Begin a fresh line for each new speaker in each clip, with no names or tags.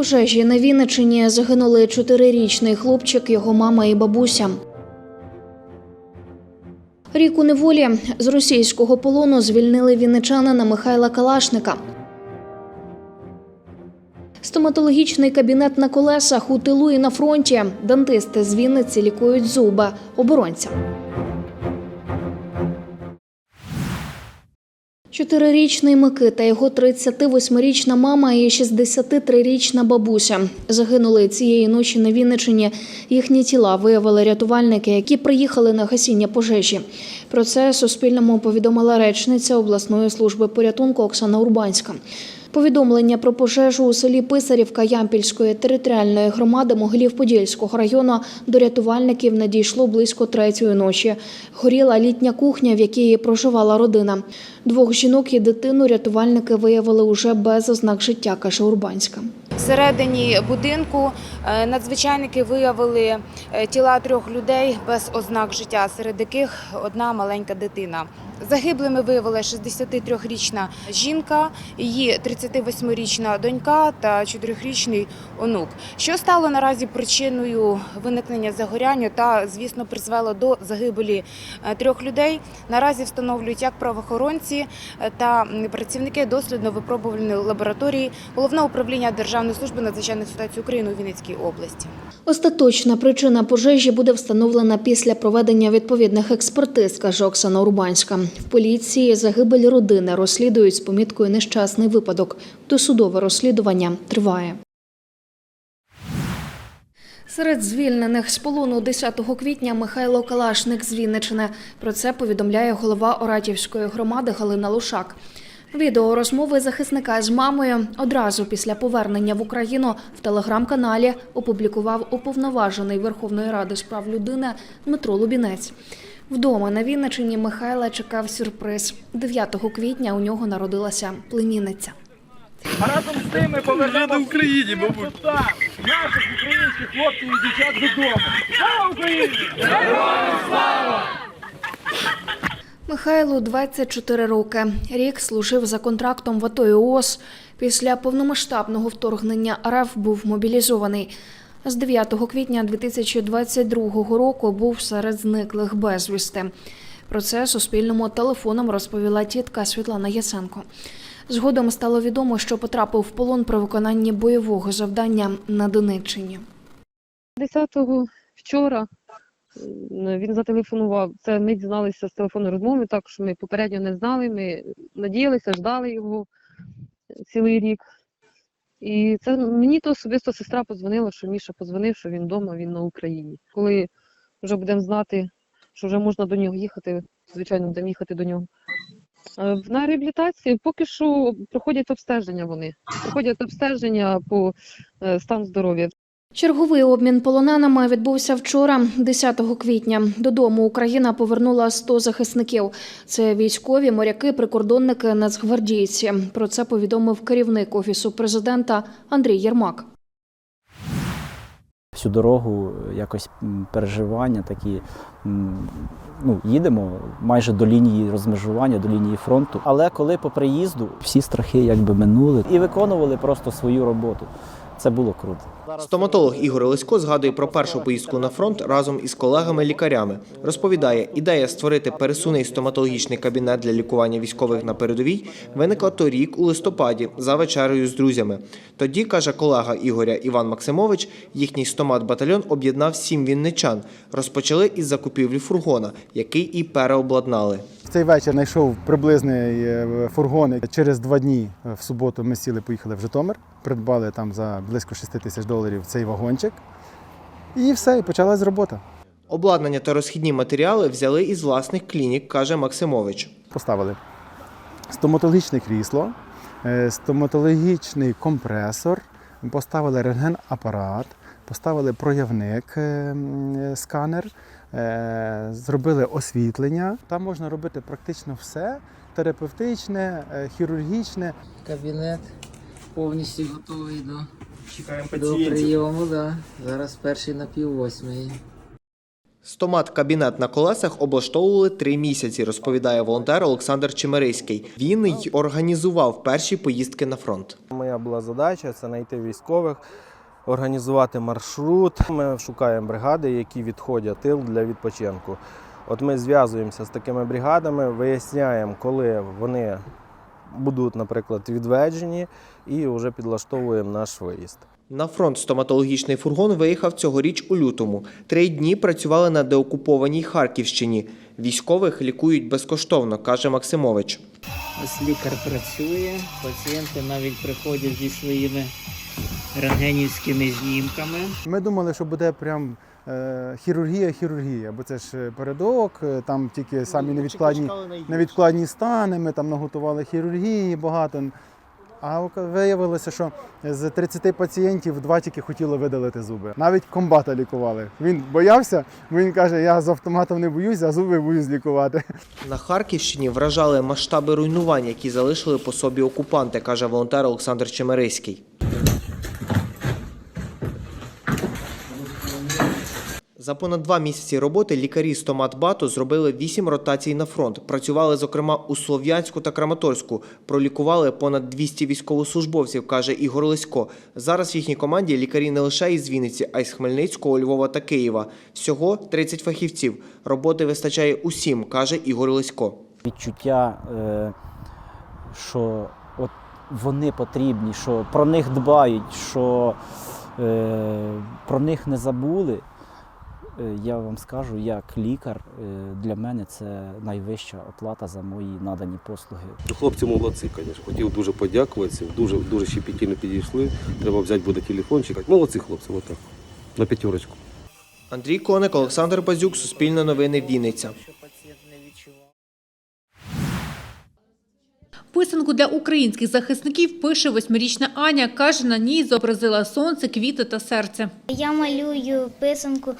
пожежі на Вінничині загинули чотирирічний хлопчик, його мама і бабуся. Рік у неволі з російського полону звільнили вінничанина Михайла Калашника. Стоматологічний кабінет на колесах у тилу і на фронті. Дантисти з Вінниці лікують зуби оборонцям. Чотирирічний Микита, його 38-річна мама і 63-річна бабуся загинули цієї ночі на Вінничині. Їхні тіла виявили рятувальники, які приїхали на гасіння пожежі. Про це Суспільному повідомила речниця обласної служби порятунку Оксана Урбанська. Повідомлення про пожежу у селі Писарівка Ямпільської територіальної громади Могилів-Подільського району до рятувальників надійшло близько третьої ночі. Горіла літня кухня, в якій проживала родина. Двох жінок і дитину рятувальники виявили уже без ознак життя, каже Урбанська.
Всередині будинку е, надзвичайники виявили е, тіла трьох людей без ознак життя, серед яких одна маленька дитина. Загиблими виявила 63-річна жінка, її 38-річна донька та 4-річний онук. Що стало наразі причиною виникнення загоряння та, звісно, призвело до загибелі е, трьох людей. Наразі встановлюють як правоохоронці е, та працівники дослідно-випробувальної лабораторії Головного управління Державної служби надзвичайних ситуацій України у Вінницькій області.
Остаточна причина пожежі буде встановлена після проведення відповідних експертиз, каже Оксана Урбанська. В поліції загибель родини розслідують з поміткою нещасний випадок. Досудове розслідування триває. Серед звільнених з полону 10 квітня Михайло Калашник з Вінничини. Про це повідомляє голова Оратівської громади Галина Лушак. Відео розмови захисника з мамою одразу після повернення в Україну в телеграм-каналі опублікував уповноважений Верховної Ради з прав людини Дмитро Лубінець. Вдома на Вінничині Михайла чекав сюрприз. 9 квітня у нього народилася племінниця.
А разом з тим ми повернемо
в Україні, мабуть.
наших українських хлопців і дівчат додому. Слава Україні!
Михайлу 24 роки. Рік служив за контрактом в АТО і ООС. Після повномасштабного вторгнення РФ був мобілізований. З 9 квітня 2022 року був серед зниклих безвісти. Про це Суспільному телефоном розповіла тітка Світлана Ясенко. Згодом стало відомо, що потрапив в полон при виконанні бойового завдання на Донеччині.
10-го вчора він зателефонував. Це ми дізналися з телефонної розмови, також ми попередньо не знали. Ми надіялися, ждали його цілий рік. І це мені то особисто сестра подзвонила, що Міша подзвонив, що він вдома, він на Україні. Коли вже будемо знати, що вже можна до нього їхати, звичайно, будемо їхати до нього. Е, На реабілітації поки що проходять обстеження вони. Проходять обстеження по е, стану здоров'я.
Черговий обмін полоненими відбувся вчора, 10 квітня. Додому Україна повернула 100 захисників. Це військові, моряки, прикордонники, нацгвардійці. Про це повідомив керівник офісу президента Андрій Єрмак.
всю дорогу якось переживання такі. Ну, їдемо майже до лінії розмежування, до лінії фронту. Але коли по приїзду всі страхи якби минули і виконували просто свою роботу. Це було круто.
Стоматолог Ігор Лисько згадує про першу поїздку на фронт разом із колегами-лікарями. Розповідає, ідея створити пересувний стоматологічний кабінет для лікування військових на передовій виникла торік у листопаді за вечерею з друзями. Тоді, каже колега Ігоря Іван Максимович, їхній стомат-батальйон об'єднав сім вінничан. Розпочали із закупівлі фургона, який і переобладнали.
Цей вечір знайшов приблизний е, фургон. Через два дні е, в суботу ми сіли, поїхали в Житомир, придбали там за близько 6 тисяч доларів цей вагончик. І все, і почалась робота.
Обладнання та розхідні матеріали взяли із власних клінік, каже Максимович.
Поставили стоматологічне крісло, е, стоматологічний компресор, поставили рентген-апарат, поставили проявник, е, е, сканер, зробили освітлення. Там можна робити практично все: терапевтичне, хірургічне.
Кабінет повністю готовий до,
Чекаємо
до прийому. Да. Зараз перший на пів восьмої.
Стомат-кабінет на колесах облаштовували три місяці, розповідає волонтер Олександр Чемериський. Він й організував перші поїздки на фронт.
Моя була задача це знайти військових, організувати маршрут. Ми шукаємо бригади, які відходять тил для відпочинку. От ми зв'язуємося з такими бригадами, виясняємо, коли вони будуть, наприклад, відведені, і вже підлаштовуємо наш виїзд.
На фронт стоматологічний фургон виїхав цьогоріч у лютому. Три дні працювали на деокупованій Харківщині. Військових лікують безкоштовно, каже Максимович.
Ось лікар працює, пацієнти навіть приходять зі своїми рентгенівськими знімками.
Ми думали, що буде прям е, хірургія, хірургія, бо це ж передок, е, там тільки самі невідкладні, невідкладні стани, ми там наготували хірургії багато. А виявилося, що з 30 пацієнтів два тільки хотіли видалити зуби. Навіть комбата лікували. Він боявся, бо він каже, я з автоматом не боюсь, а зуби боюсь лікувати.
На Харківщині вражали масштаби руйнувань, які залишили по собі окупанти, каже волонтер Олександр Чемериський. За понад два місяці роботи лікарі стоматбату зробили вісім ротацій на фронт. Працювали, зокрема, у Слов'янську та Краматорську. Пролікували понад 200 військовослужбовців, каже Ігор Лисько. Зараз в їхній команді лікарі не лише із Вінниці, а й з Хмельницького, Львова та Києва. Всього 30 фахівців. Роботи вистачає усім, каже Ігор Лисько.
Відчуття, е, що от вони потрібні, що про них дбають, що е, про них не забули. Е, Я вам скажу, як лікар, е, для мене це найвища оплата за мої надані послуги.
Хлопці молодці, звісно. Хотів дуже подякувати, всім. дуже, дуже щепетільно підійшли. Треба взяти буде телефончик. Молодці хлопці, отак. На п'ятерочку.
Андрій Коник, Олександр Базюк, Суспільне новини, Вінниця.
Що пацієнт не відчував.
Писанку для українських захисників пише восьмирічна Аня. Каже, на ній зобразила сонце, квіти та серце.
Я малюю писанку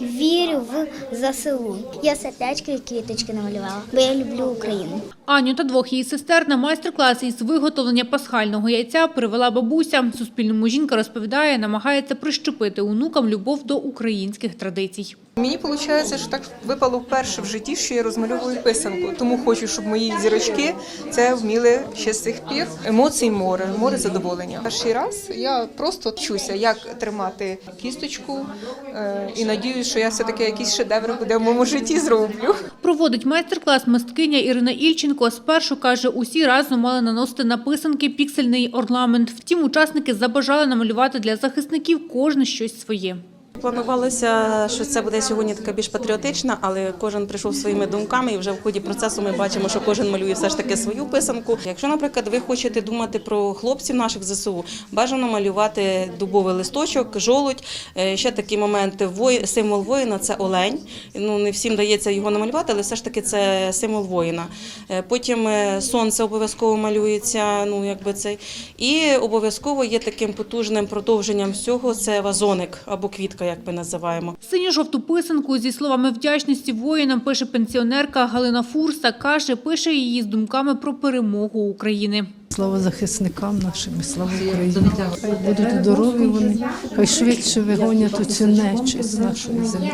Вірю в ЗСУ. Я сердечки і квіточки намалювала, бо я люблю Україну.
Аню та двох її сестер на майстер-клас із виготовлення пасхального яйця привела бабуся. Суспільному жінка розповідає, намагається прищепити онукам любов до українських традицій.
Мені виходить, що так випало вперше в житті, що я розмальовую писанку. Тому хочу, щоб мої зірочки це вміли ще з цих пір. Емоцій море, море задоволення. Перший раз я просто вчуся, як тримати кісточку, е, і надіюсь, що я все таки якийсь шедевр буде в моєму житті зроблю.
Проводить майстер-клас мисткиня Ірина Ільченко. Спершу, каже, усі разом мали наносити на писанки піксельний орнамент. Втім, учасники забажали намалювати для захисників кожне щось своє.
Планувалося, що це буде сьогодні така більш патріотична, але кожен прийшов своїми думками, і вже в ході процесу ми бачимо, що кожен малює все ж таки свою писанку. Якщо, наприклад, ви хочете думати про хлопців наших ЗСУ, бажано малювати дубовий листочок, жолудь. Е, Ще такий момент вой- символ воїна це олень. Ну не всім дається його намалювати, але все ж таки це символ воїна. Е, Потім е, сонце обов'язково малюється. Ну якби цей і обов'язково є таким потужним продовженням всього. Це вазоник або квітка, як ми називаємо.
Синьо-жовту писанку зі словами вдячності воїнам пише пенсіонерка Галина Фурса. Каже, пише її з думками про перемогу України.
Слава захисникам нашим, слава Україні. Хай будуть здорові вони, хай швидше вигонять оцю нечисть з нашої землі.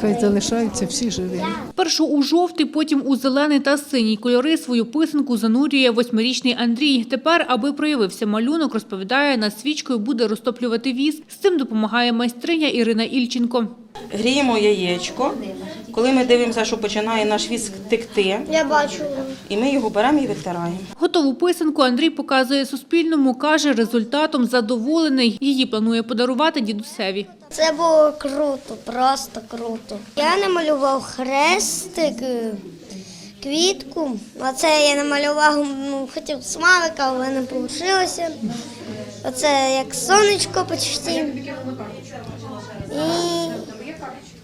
Хай залишаються всі живі.
Спершу у жовтий, потім у зелений та синій кольори свою писанку занурює восьмирічний Андрій. Тепер, аби проявився малюнок, розповідає, над свічкою буде розтоплювати віз. З цим допомагає майстриня Ірина Ільченко.
Гріємо яєчко. Коли ми дивимося, що починає наш віск текти,
Я бачу.
і ми його беремо і витираємо.
Готову писанку Андрій показує Суспільному. Каже, результатом задоволений. Її планує подарувати дідусеві.
Це було круто, просто круто. Я намалював хрестик, е, квітку. Оце я намалював, ну, хотів смайлика, але не вийшло. Оце як сонечко почти. І...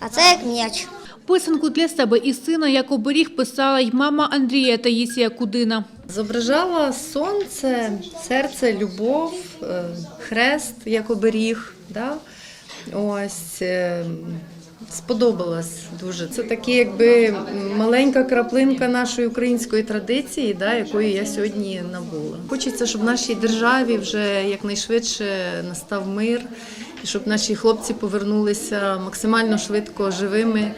А це як м'яч.
Писанку для себе і сина як оберіг писала й мама Андрія Таїсія Кудина.
Зображала сонце, серце, любов, е, хрест як оберіг. Да? Ось е, сподобалось дуже. Це такі, якби маленька краплинка нашої української традиції, да, якої я сьогодні набула. Хочеться, щоб в нашій державі вже якнайшвидше настав мир
і щоб наші хлопці повернулися максимально швидко живими.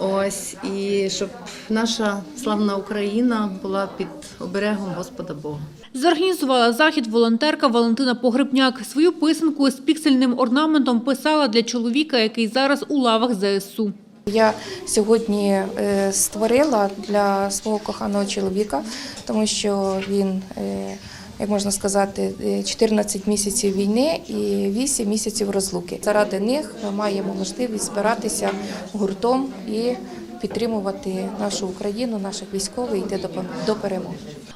Ось і щоб наша славна Україна була під оберегом Господа Бога.
Зорганізувала захід волонтерка Валентина Погребняк. Свою писанку з піксельним орнаментом писала для чоловіка, який зараз у лавах ЗСУ.
Я сьогодні е, створила для свого коханого чоловіка, тому що він, е, як можна сказати, е, 14 місяців війни і 8 місяців розлуки. Заради них ми маємо можливість збиратися гуртом і підтримувати нашу Україну, наших військових і йти до перемоги.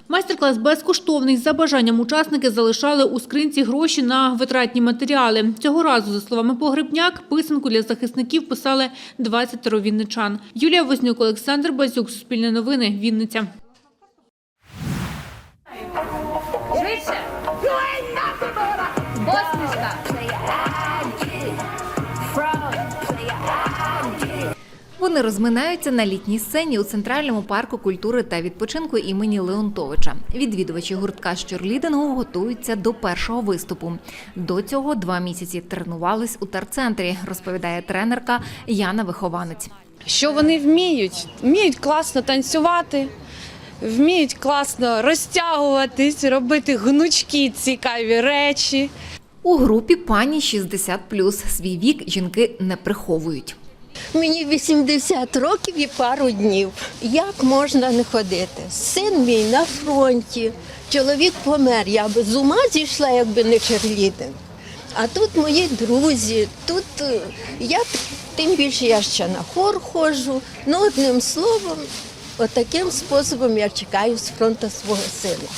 Майстер-клас безкоштовний. За бажанням учасники залишали у скринці гроші на витратні матеріали. Цього разу, за словами Погребняк, писанку для захисників писали 20 вінничан. Юлія Вознюк, Олександр Базюк, Суспільне новини, Вінниця.
Вони розминаються на літній сцені у центральному парку культури та відпочинку імені Леонтовича. Відвідувачі гуртка з черлідингу готуються до першого виступу. До цього два місяці тренувались у терцентрі, розповідає тренерка Яна Вихованець.
що вони вміють. Вміють класно танцювати, вміють класно розтягуватись, робити гнучкі цікаві речі.
У групі пані 60+. Свій вік жінки не приховують.
Мені 80 років і пару днів. Як можна не ходити? Син мій на фронті, чоловік помер. Я б з ума зійшла, якби не черлідинг. А тут мої друзі, тут е, я тим більше я ще на хор ходжу. Ну, одним словом, отаким способом я чекаю з фронту свого сина.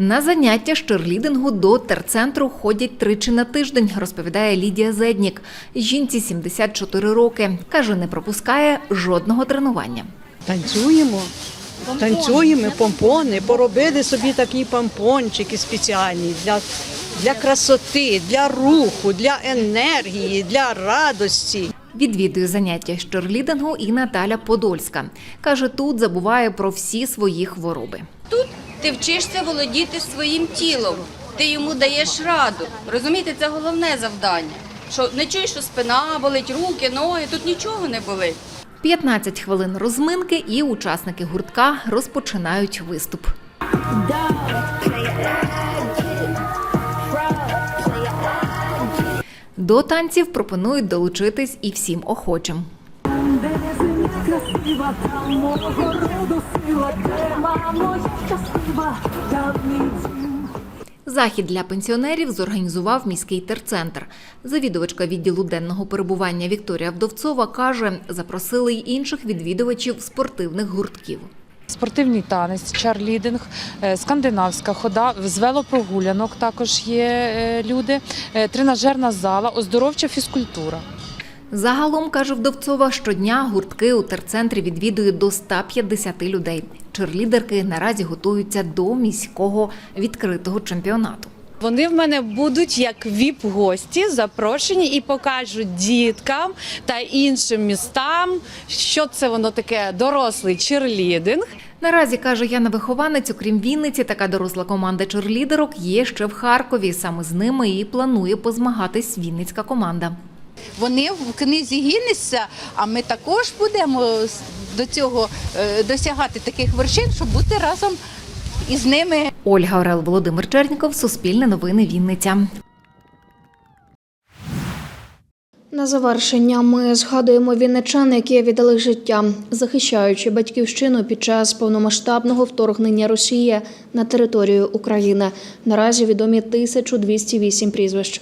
На заняття з черлідингу до терцентру ходять тричі на тиждень, розповідає Лідія Зеднік. Жінці 74 роки. Каже, не пропускає жодного тренування.
Танцюємо. Танцюємо помпони, поробили собі такі помпончики спеціальні для, для красоти, для руху, для енергії, для радості.
Відвідує заняття з черлідингу і Наталя Подольська. Каже, тут забуває про всі свої хвороби.
Тут ти вчишся володіти своїм тілом, ти йому даєш раду. Розумієте, це головне завдання. Що не чуєш, що спина болить, руки, ноги, тут нічого не болить.
15 хвилин розминки і учасники гуртка розпочинають виступ. До танців пропонують долучитись і всім охочим. Захід для пенсіонерів зорганізував міський терцентр. Завідувачка відділу денного перебування Вікторія Вдовцова каже, запросили й інших відвідувачів спортивних гуртків.
Спортивний танець, чарлідинг, е, скандинавська хода, з велопрогулянок також є е, люди, е, тренажерна зала, оздоровча фізкультура.
Загалом, каже Вдовцова, щодня гуртки у терцентрі відвідують до 150 людей. Черлідерки наразі готуються до міського відкритого чемпіонату.
Вони в мене будуть як віп-гості, запрошені і покажуть діткам та іншим містам, що це воно таке дорослий черлідинг.
Наразі каже Яна Вихованець, окрім Вінниці, така доросла команда черлідерок є ще в Харкові. Саме з ними і планує позмагатись Вінницька команда.
Вони в книзі Гіннеса, а ми також будемо до цього е, досягати таких вершин, щоб бути разом із ними.
Ольга Орел, Володимир Черніков, Суспільне новини Вінниця.
На завершення ми згадуємо вінничан, які віддали життя, захищаючи батьківщину під час повномасштабного вторгнення Росії на територію України. Наразі відомі 1208 прізвищ.